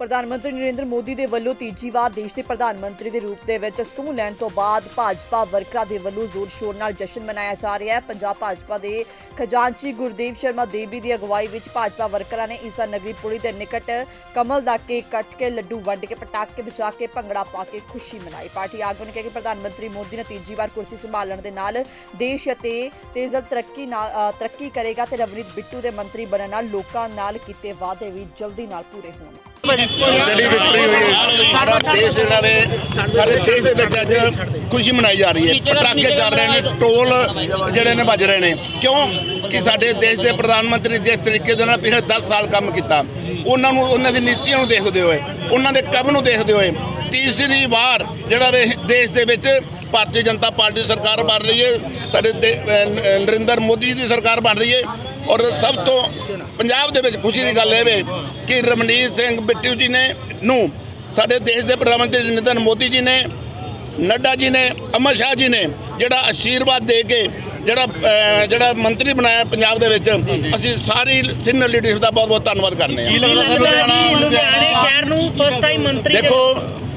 ਪ੍ਰਧਾਨ ਮੰਤਰੀ ਨਰਿੰਦਰ ਮੋਦੀ ਦੇ ਵੱਲੋਂ ਤੀਜੀ ਵਾਰ ਦੇਸ਼ ਦੇ ਪ੍ਰਧਾਨ ਮੰਤਰੀ ਦੇ ਰੂਪ ਦੇ ਵਿੱਚ ਸਹੁੰ ਲੈਣ ਤੋਂ ਬਾਅਦ ਭਾਜਪਾ ਵਰਕਰਾਂ ਦੇ ਵੱਲੋਂ ਜ਼ੋਰ ਸ਼ੋਰ ਨਾਲ ਜਸ਼ਨ ਮਨਾਇਆ ਜਾ ਰਿਹਾ ਹੈ। ਪੰਜਾਬ ਭਾਜਪਾ ਦੇ ਖਜ਼ਾਨਚੀ ਗੁਰਦੇਵ ਸ਼ਰਮਾ ਦੇਵੀ ਦੀ ਅਗਵਾਈ ਵਿੱਚ ਭਾਜਪਾ ਵਰਕਰਾਂ ਨੇ ਈਸਾ ਨਗਰੀ ਪੁਲੀ ਦੇ ਨਿਕਟ ਕਮਲ ਦਾ ਕੇਕ ਕੱਟ ਕੇ, ਲੱਡੂ ਵੰਡ ਕੇ, ਪਟਾਕੇ ਬਚਾ ਕੇ, ਭੰਗੜਾ ਪਾ ਕੇ ਖੁਸ਼ੀ ਮਨਾਈ। ਪਾਰਟੀ ਆਗੂ ਨੇ ਕਿਹਾ ਕਿ ਪ੍ਰਧਾਨ ਮੰਤਰੀ ਮੋਦੀ ਨੇ ਤੀਜੀ ਵਾਰ ਕੁਰਸੀ ਸੰਭਾਲਣ ਦੇ ਨਾਲ ਦੇਸ਼ ਅਤੇ ਤੇਜ਼ਲ ਤਰੱਕੀ ਨਾਲ ਤਰੱਕੀ ਕਰੇਗਾ ਤੇ ਰਵਨੀਤ ਬਿੱਟੂ ਦੇ ਮੰਤਰੀ ਬਣਨ ਨਾਲ ਲੋਕਾਂ ਨਾਲ ਕੀਤੇ ਵਾਅਦੇ ਵੀ ਜਲਦੀ ਨਾਲ ਪੂਰੇ ਹੋਣ ਜਿਹੜੀ ਵਿਕਟਰੀ ਹੋਈ ਹੈ। ਸਾਰਾ ਦੇਸ਼ ਜਿਹੜਾ ਵੇ ਸਾਰੇ ਦੇਸ਼ ਦੇ ਵਿੱਚ ਅੱਜ ਖੁਸ਼ੀ ਮਨਾਈ ਜਾ ਰਹੀ ਹੈ। ਪਟਾਕੇ ਚੱਲ ਰਹੇ ਨੇ ਟੋਲ ਜਿਹੜੇ ਨੇ ਵੱਜ ਰਹੇ ਨੇ। ਕਿਉਂ? ਕਿ ਸਾਡੇ ਦੇਸ਼ ਦੇ ਪ੍ਰਧਾਨ ਮੰਤਰੀ ਜਿਸ ਤਰੀਕੇ ਦੇ ਨਾਲ ਪਿਛਲੇ 10 ਸਾਲ ਕੰਮ ਕੀਤਾ ਉਹਨਾਂ ਨੂੰ ਉਹਨਾਂ ਦੀ ਨੀਤੀਆਂ ਨੂੰ ਦੇਖਦੇ ਹੋਏ ਉਹਨਾਂ ਦੇ ਕੰਮ ਨੂੰ ਦੇਖਦੇ ਹੋਏ ਤੀਸਰੀ ਵਾਰ ਜਿਹੜਾ ਵੇ ਦੇਸ਼ ਦੇ ਵਿੱਚ ਭਾਰਤੀ ਜਨਤਾ ਪਾਰਟੀ ਦੀ ਸਰਕਾਰ ਬਣ ਰਹੀ ਹੈ ਸਾਡੇ ਦੇ- ਅਹ ਨ- ਨਰਿੰਦਰ ਮੋਦੀ ਦੀ ਸਰਕਾਰ ਬਣ ਰਹੀ ਹੈ ਔਰ ਸਭ ਤੋਂ ਪੰਜਾਬ ਦੇ ਵਿੱਚ ਖੁਸ਼ੀ ਦੀ ਗੱਲ ਇਹ ਵੇ ਕਿ ਰਮਨੀਤ ਸਿੰਘ ਬਿੱਟੂ ਜੀ ਨੇ ਨੂੰ ਸਾਡੇ ਦੇਸ਼ ਦੇ ਪ੍ਰਧਾਨ ਮੰਤਰੀ ਨਰਿੰਦਰ ਮੋਦੀ ਜੀ ਨੇ ਨੱਡਾ ਜੀ ਨੇ ਅਮਰ ਸ਼ਾਹ ਜੀ ਨੇ ਜਿਹੜਾ ਆਸ਼ੀਰਵਾਦ ਦੇ ਕੇ ਜਿਹੜਾ ਜਿਹੜਾ ਮੰਤਰੀ ਬਣਾਇਆ ਪੰਜਾਬ ਦੇ ਵਿੱਚ ਅਸੀਂ ਸਾਰੀ ਸੀਨੀਅਰ ਲੀਡਰਸ਼ਿਪ ਦਾ ਬਹੁਤ ਬਹੁਤ ਧੰਨਵਾਦ ਕਰਨੇ ਆ। ਲੁਧਿਆਣੇ? ਸ਼ਹਿਰ ਨੂੰ ਫਸਟ ਟਾਈਮ ਮੰਤਰੀ ਦੇਖੋ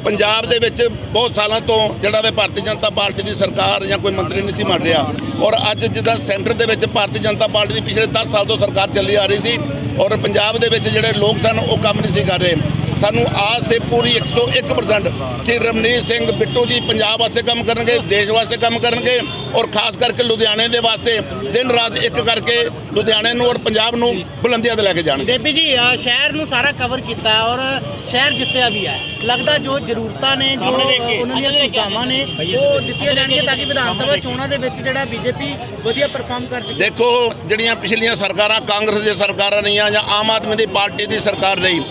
ਪੰਜਾਬ ਦੇ ਵਿੱਚ ਬਹੁਤ ਸਾਲਾਂ ਤੋਂ ਜਿਹੜਾ ਵੇ ਭਾਰਤੀ ਜਨਤਾ ਪਾਰਟੀ ਦੀ ਸਰਕਾਰ ਜਾਂ ਕੋਈ ਮੰਤਰੀ ਨਹੀਂ ਸੀ ਮੰਨ ਰਿਹਾ। ਔਰ ਅੱਜ ਜਿੱਦਾਂ ਸੈਂਟਰ ਦੇ ਵਿੱਚ ਭਾਰਤੀ ਜਨਤਾ ਪਾਰਟੀ ਦੀ ਪਿਛਲੇ 10 ਸਾਲ ਤੋਂ ਸਰਕਾਰ ਚੱਲੀ ਆ ਰਹੀ ਸੀ ਔਰ ਪੰਜਾਬ ਦੇ ਵਿੱਚ ਜਿਹੜੇ ਲੋਕ ਸਨ ਉਹ ਕੰਮ ਨਹੀਂ ਸੀ ਕਰ ਰਹੇ। ਸਾਨੂੰ ਆਸ ਹੈ ਪੂਰੀ 101% ਕਿ ਰਮਨੀਤ ਸਿੰਘ ਬਿੱਟੂ ਜੀ ਪੰਜਾਬ ਵਾਸਤੇ ਕੰਮ ਕਰਨਗੇ ਦੇਸ਼ ਵਾਸਤੇ ਕੰਮ ਕਰਨਗੇ ਔਰ ਖਾਸ ਕਰਕੇ ਲੁਧਿਆਣੇ ਦੇ ਵਾਸਤੇ ਦਿਨ ਰਾਤ ਇੱਕ ਕਰਕੇ ਲੁਧਿਆਣੇ ਨੂੰ ਔਰ ਪੰਜਾਬ ਨੂੰ ਬੁਲੰਦੀਆਂ ਤੇ ਲੈ ਕੇ ਜਾਣਗੇ। ਦੇਵੀ ਜੀ ਸ਼ਹਿਰ ਨੂੰ ਸਾਰਾ ਕਵਰ ਕੀਤਾ ਔਰ ਸ਼ਹਿਰ ਜਿੱਤਿਆ ਵੀ ਹੈ। ਲੱਗਦਾ ਜੋ ਜ਼ਰੂਰਤਾਂ ਨੇ ਜੋ ਉਹਨਾਂ ਦੀਆਂ ਸੁਵਿਧਾਵਾਂ ਨੇ ਉਹ ਦਿੱਤੀਆਂ ਜਾਣਗੀਆਂ ਤਾਂ ਕਿ ਵਿਧਾਨ ਸਭਾ ਚੋਣਾਂ ਦੇ ਵਿੱਚ ਜਿਹੜਾ ਬੀਜੇਪੀ ਵਧੀਆ ਪਰਫਾਰਮ ਕਰ ਸਕੇ। ਦੇਖੋ ਜਿਹੜੀਆਂ ਪਿਛਲੀਆਂ ਸਰਕਾਰਾਂ ਕਾਂਗਰਸ ਦੀਆਂ ਸਰਕਾਰਾਂ ਰਹੀਆਂ ਜਾਂ ਆਮ ਆਦਮੀ ਦੀ ਪਾਰਟੀ ਦੀ ਸਰਕਾਰ ਰਹੀ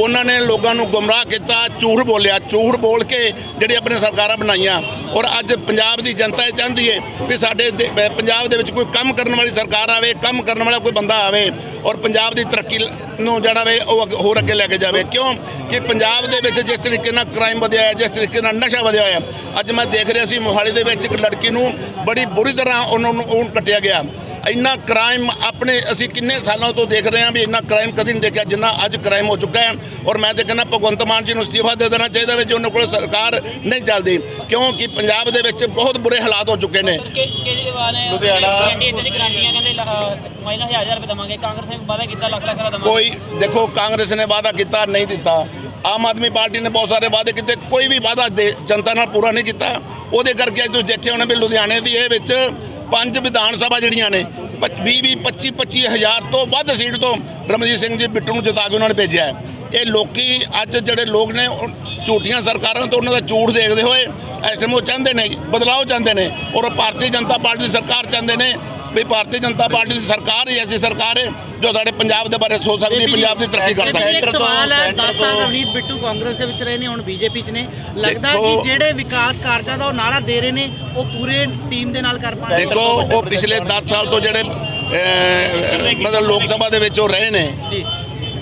ਉਹਨਾਂ ਨੇ ਲੋਕਾਂ ਨੂੰ ਗੁੰਮਰਾਹ ਕੀਤਾ, ਝੂਠ ਬੋਲਿਆ, ਝੂਠ ਬੋਲ ਕੇ ਜਿਹੜੀ ਆਪਣੀ ਸਰਕਾਰਾਂ ਬਣਾਈਆਂ। ਔਰ ਅੱਜ ਪੰਜਾਬ ਦੀ ਜਨਤਾ ਇਹ ਚਾਹੁੰਦੀ ਹੈ ਵੀ ਸਾਡੇ ਦੇ- ਪੰਜਾਬ ਦੇ ਵਿੱਚ ਕੋਈ ਕੰਮ ਕਰਨ ਵਾਲੀ ਸਰਕਾਰ ਆਵੇ, ਕੰਮ ਕਰਨ ਵਾਲਾ ਕੋਈ ਬੰਦਾ ਆਵੇ ਔਰ ਪੰਜਾਬ ਦੀ ਤਰੱਕੀ ਨੂੰ ਜਿਹੜਾ ਵੇ ਉਹ ਅੱਗੇ- ਹੋਰ ਅੱਗੇ ਲੈ ਕੇ ਜਾਵੇ। ਕਿਉਂ? ਕਿ ਪੰਜਾਬ ਦੇ ਵਿੱਚ ਜਿਸ ਤਰੀਕੇ ਨਾਲ ਕ੍ਰਾਈਮ ਵਧਿਆ ਹੈ, ਜਿਸ ਤਰੀਕੇ ਨਾਲ ਨਸ਼ਾ ਵਧਿਆ ਹੋਇਆ ਅੱਜ ਮੈਂ ਦੇਖ ਰਿਹਾ ਸੀ ਮੋਹਾਲੀ ਦੇ ਵਿੱਚ ਇੱਕ ਲੜਕੀ ਨੂੰ ਬੜੀ ਬੁਰੀ ਤਰ੍ਹਾਂ ਉਹਨਾਂ ਨੂੰ ਉਹਨੂੰ ਕੱਟਿਆ ਗਿਆ। ਇੰਨਾ ਕ੍ਰਾਈਮ ਆਪਣੇ ਅਸੀਂ ਕਿੰਨੇ ਸਾਲਾਂ ਤੋਂ ਦੇਖ ਰਹੇ ਹਾਂ ਵੀ ਇੰਨਾ ਕ੍ਰਾਈਮ ਕਦੀ ਨਹੀਂ ਦੇਖਿਆ ਜਿੰਨਾ ਅੱਜ ਕ੍ਰਾਈਮ ਹੋ ਚੁੱਕਾ ਹੈ। ਔਰ ਮੈਂ ਤੇ ਕਹਿੰਦਾ ਭਗਵੰਤ ਮਾਨ ਜੀ ਨੂੰ ਅਸਤੀਫਾ ਦੇ ਦੇਣਾ ਚਾਹੀਦਾ ਵੀ ਜੇ ਉਹਨਾਂ ਕੋਲ ਸਰਕਾਰ ਨਹੀਂ ਚੱਲਦੀ। ਕਿਉਂਕਿ ਪੰਜਾਬ ਦੇ ਵਿੱਚ ਬਹੁਤ ਬੁਰੇ ਹਾਲਾਤ ਹੋ ਚੁੱਕੇ ਨੇ। ਕੇ- ਕੇਜਰੀਵਾਲ ਨੇ ਲੁਧਿਆਣਾ ਇੱਥੇ ਦੀ ਗਰੰਟੀਆਂ ਕਹਿੰਦੇ ਲ- ਮਹੀਨਾ ਹਜ਼ਾਰ ਹਜ਼ਾਰ ਰੁਪਏ ਦਵਾਂਗੇ। ਕਾਂਗਰਸ ਨੇ ਵਾਅਦਾ ਕੀਤਾ ਲੱਖ ਲੱਖ ਰੁਪਏ ਦਵਾਂਗੇ। ਕੋਈ ਦੇਖੋ ਕਾਂਗਰਸ ਨੇ ਵਾਅਦਾ ਕੀਤਾ ਨਹੀਂ ਦਿੱਤਾ। ਆਮ ਆਦਮੀ ਪਾਰਟੀ ਨੇ ਬਹੁਤ ਸਾਰੇ ਵਾਅਦੇ ਕੀਤੇ ਕੋਈ ਵੀ ਵਾਅਦਾ ਦੇ ਜਨਤਾ ਨਾਲ ਪੂਰਾ ਨਹੀਂ ਕੀਤਾ। ਉਹਦੇ ਕਰਕੇ ਅੱਜ ਤੁਸੀਂ ਦੇਖਿਆ ਹੋਣਾ ਵੀ ਲੁਧਿਆਣੇ ਦੀ ਇਹ ਵਿੱਚ ਪੰਜ ਵਿਧਾਨ ਸਭਾ ਜਿਹੜੀਆਂ ਨੇ 20 20 25 25 ਹਜ਼ਾਰ ਤੋਂ ਵੱਧ ਸੀਟ ਤੋਂ ਰਮਜੀਤ ਸਿੰਘ ਜੀ ਬਿੱਟੂ ਨੂੰ ਜਿਤਾ ਕੇ ਉਹਨਾਂ ਨੇ ਭੇਜਿਆ ਇਹ ਲੋਕੀ ਅੱਜ ਜਿਹੜੇ ਲੋਕ ਨੇ, ਉਹ ਝੂਠੀਆਂ ਸਰਕਾਰਾਂ ਤੋਂ ਉਹਨਾਂ ਦਾ ਝੂਠ ਦੇਖਦੇ ਹੋਏ ਇਸ ਟਾਈਮ ਉਹ ਚਾਹੁੰਦੇ ਨੇ, ਬਦਲਾਅ ਚਾਹੁੰਦੇ ਨੇ ਔਰ ਉਹ ਭਾਰਤੀ ਜਨਤਾ ਪਾਰਟੀ ਦੀ ਸਰਕਾਰ ਚਾਹੁੰਦੇ ਨੇ ਵੀ ਭਾਰਤੀ ਜਨਤਾ ਪਾਰਟੀ ਦੀ ਸਰਕਾਰ ਹੀ ਐਸੀ ਸਰਕਾਰ ਹੈ ਜੋ ਸਾਡੇ ਪੰਜਾਬ ਦੇ ਬਾਰੇ ਸੋਚ ਸਕਦੀ ਹੈ ਪੰਜਾਬ ਦੀ ਤਰੱਕੀ ਕਰ ਸਕਦੀ ਹੈ। ਇੱਕ ਸਵਾਲ ਹੈ 10 ਸਾਲ ਰਵਨੀਤ ਬਿੱਟੂ ਕਾਂਗਰਸ ਦੇ ਵਿੱਚ ਰਹੇ ਨੇ ਹੁਣ ਬੀਜੇਪੀ 'ਚ ਨੇ। ਲੱਗਦਾ ਕਿ ਜਿਹੜੇ ਵਿਕਾਸ ਕਾਰਜਾਂ ਦਾ ਉਹ ਨਾਰਾ ਦੇ ਰਹੇ ਨੇ ਉਹ ਪੂਰੇ ਟੀਮ ਦੇ ਨਾਲ ਕਰ ਪਾਣਗੇ ਦੇਖੋ ਉਹ ਪਿਛਲੇ 10 ਸਾਲ ਤੋਂ ਜਿਹੜੇ ਮਤਲਬ ਲੋਕ ਸਭਾ ਦੇ ਵਿੱਚ ਉਹ ਰਹੇ ਨੇ ਜੀ।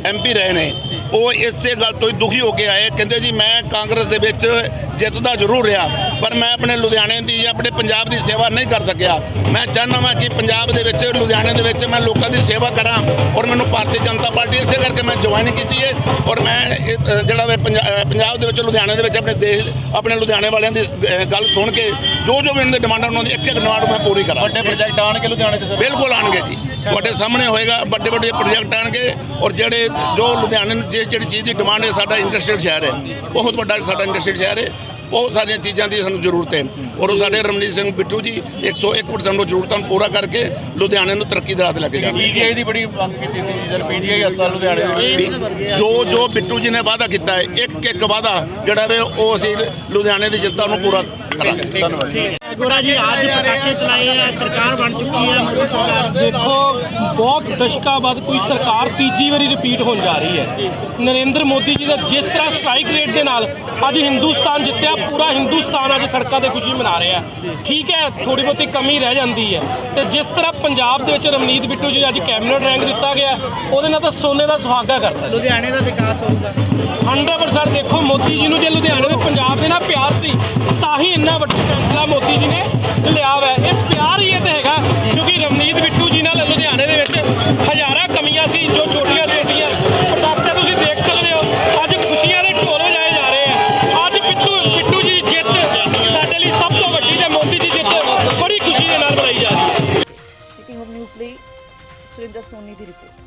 ਐਮਪੀ ਰਹੇ ਨੇ ਉਹ ਇਸੇ ਗੱਲ ਤੋਂ ਹੀ ਦੁਖੀ ਹੋ ਕੇ ਆਏ ਕਹਿੰਦੇ ਜੀ ਮੈਂ ਕਾਂਗਰਸ ਦੇ ਵਿੱਚ ਜਿੱਤਦਾ ਜ਼ਰੂਰ ਰਿਹਾ। ਪਰ ਮੈਂ ਆਪਣੇ ਲੁਧਿਆਣੇ ਦੀ ਜਾਂ ਆਪਣੇ ਪੰਜਾਬ ਦੀ ਸੇਵਾ ਨਹੀਂ ਕਰ ਸਕਿਆ। ਮੈਂ ਚਾਹੁੰਦਾ ਹਾਂ ਕਿ ਪੰਜਾਬ ਦੇ ਵਿੱਚ ਲੁਧਿਆਣੇ ਦੇ ਵਿੱਚ ਮੈਂ ਲੋਕਾਂ ਦੀ ਸੇਵਾ ਕਰਾਂ ਔਰ ਮੈਨੂੰ ਭਾਰਤੀ ਜਨਤਾ ਪਾਰਟੀ ਇਸੇ ਕਰਕੇ ਮੈਂ ਜੁਆਇਨ ਕੀਤੀ ਹੈ ਔਰ ਮੈਂ ਜਿਹੜਾ ਵੇ ਪੰਜਾਬ ਦੇ ਵਿੱਚ ਲੁਧਿਆਣੇ ਦੇ ਵਿੱਚ ਆਪਣੇ ਦੇਸ਼ ਆਪਣੇ ਲੁਧਿਆਣੇ ਵਾਲਿਆਂ ਦੀ ਗੱਲ ਸੁਣ ਕੇ ਜੋ ਜੋ ਵੀ ਇਹਨਾਂ ਦੀ ਡਿਮਾਂਡਾਂ ਉਹਨਾਂ ਦੀ ਇੱਕ ਇੱਕ ਡਿਮਾਂਡ ਮੈਂ ਪੂਰੀ ਕਰਾਂ। ਵੱਡੇ ਪ੍ਰੋਜੈਕਟ ਆਣਗੇ ਲੁਧਿਆਣੇ 'ਚ ਸਰ? ਬਿਲਕੁਲ ਆਣਗੇ ਜੀ। ਤੁਹਾਡੇ ਸਾਹਮਣੇ ਹੋਏਗਾ ਵੱਡੇ ਵੱਡੇ ਪ੍ਰੋਜੈਕਟ ਆਣਗੇ ਔਰ ਜਿਹੜੇ ਜੋ ਲੁਧਿਆਣੇ ਨੂੰ ਜਿਹੜੀ ਚੀਜ਼ ਦੀ ਡਿਮਾਂਡ ਹੈ ਸਾਡਾ ਇੰਡਸਟਰੀਅਲ ਸ਼ਹਿਰ ਹੈ ਬਹੁਤ ਵੱਡਾ ਸਾਡਾ ਇੰਡਸਟਰੀਅਲ ਸ਼ਹਿਰ ਹੈ। ਬਹੁਤ ਸਾਰੀਆਂ ਚੀਜ਼ਾਂ ਦੀ ਸਾਨੂੰ ਜ਼ਰੂਰਤ ਹੈ। ਔਰ ਉਹ ਸਾਡੇ ਰਮਨੀਤ ਸਿੰਘ ਬਿੱਟੂ ਜੀ 101% ਉਹ ਜ਼ਰੂਰਤਾਂ ਨੂੰ ਪੂਰਾ ਕਰਕੇ ਲੁਧਿਆਣੇ ਨੂੰ ਤਰੱਕੀ ਦੇ ਰਾਹ ਤੇ ਲੈ ਕੇ ਜਾਣਗੇ। ਪੀਜੀਆਈ ਦੀ ਬੜੀ ਮੰਗ ਕੀਤੀ ਸੀ ਸਰ ਪੀਜੀਆਈ ਹਸਪਤਾਲ ਲੁਧਿਆਣੇ ਜੋ ਜੋ ਬਿੱਟੂ ਜੀ ਨੇ ਵਾਅਦਾ ਕੀਤਾ ਹੈ ਇੱਕ ਇੱਕ ਵਾਅਦਾ ਜਿਹੜਾ ਵੇ ਉਹ ਅਸੀਂ ਲੁਧਿਆਣੇ ਦੀ ਜਨਤਾ ਨੂੰ ਪੂਰਾ ਕਰਾਂਗੇ। ਧੰਨਵਾਦ ਗੋਰਾ ਜੀ ਅੱਜ ਪਟਾਕੇ ਚਲਾਏ ਆ ਸਰਕਾਰ ਬਣ ਚੁੱਕੀ ਹੈ ਮੋਦੀ ਸਰਕਾਰ ਦੇਖੋ ਬਹੁਤ ਦਸ਼ਕਾਂ ਬਾਅਦ ਕੋਈ ਸਰਕਾਰ ਤੀਜੀ ਵਾਰੀ ਰਿਪੀਟ ਹੋਣ ਜਾ ਰਹੀ ਹੈ। ਨਰਿੰਦਰ ਮੋਦੀ ਜੀ ਦਾ ਜਿਸ ਤਰ੍ਹਾਂ ਸਟ੍ਰਾਈਕ ਰੇਟ ਦੇ ਨਾਲ ਅੱਜ ਹਿੰਦੁਸਤਾਨ ਜਿੱਤਿਆ ਪੂਰਾ ਹਿੰਦੁਸਤਾਨ ਅੱਜ ਸੜਕਾਂ ਤੇ ਖੁਸ਼ੀ ਮਨਾ ਰਿਹਾ। ਠੀਕ ਹੈ ਥੋੜੀ ਬਹੁਤੀ ਕਮੀ ਰਹਿ ਜਾਂਦੀ ਹੈ। ਤੇ ਜਿਸ ਤਰ੍ਹਾਂ ਪੰਜਾਬ ਦੇ ਵਿੱਚ ਰਮਨੀਤ ਬਿੱਟੂ ਜੀ ਅੱਜ ਕੈਬਨਿਟ ਰੈਂਕ ਦਿੱਤਾ ਗਿਆ ਉਹਦੇ ਨਾਲ ਤਾਂ ਸੋਨੇ ਦਾ ਸੁਹਾਗਾ ਕਰਤਾ ਲੁਧਿਆਣੇ ਦਾ ਵਿਕਾਸ ਹੋਊਗਾ। 100% ਦੇਖੋ ਮੋਦੀ ਜੀ ਨੂੰ ਜੇ ਲੁਧਿਆਣੇ ਦੇ ਪੰਜਾਬ ਦੇ ਨਾਲ ਪਿਆਰ ਸੀ ਤਾਂ ਹੀ ਇੰਨਾ ਵੱਡਾ ਫੈਸਲਾ ਮੋਦੀ ਜੀ ਨੇ ਲਿਆ ਵੈ। ਇਹ ਪਿਆਰ ਹੀ ਇਹ ਤੇ ਹੈਗਾ, ਕਿਉਂਕਿ ਰਵਨੀਤ ਬਿੱਟੂ ਜੀ ਨਾਲ ਲੁਧਿਆਣੇ ਦੇ ਵਿੱਚ ਹਜ਼ਾਰਾਂ ਕਮੀਆਂ ਸੀ, ਜੋ ਛੋਟੀਆਂ ਛੋਟੀਆਂ ਪਟਾਕੇ ਤੁਸੀਂ ਦੇਖ ਸਕਦੇ ਹੋ, ਅੱਜ ਖੁਸ਼ੀਆਂ ਦੇ ਢੋਲ ਵਜਾਏ ਜਾ ਰਹੇ ਆ। ਅੱਜ ਬਿੱਟੂ ਬਿੱਟੂ ਜੀ ਜਿੱਤ, ਸਾਡੇ ਲਈ ਸਭ ਤੋਂ ਵੱਡੀ ਤੇ ਮੋਦੀ ਦੀ ਜਿੱਤ, ਬੜੀ ਖੁਸ਼ੀ ਦੇ ਨਾਲ ਮਨਾਈ ਜਾ ਰਹੀ ਹੈ। ਸਿਟੀ ਹੋਮ ਨਿਊਜ਼ ਲਈ ਸੁਰਿੰਦਰ ਸੋਨੀ ਦੀ ਰਿਪੋਰਟ।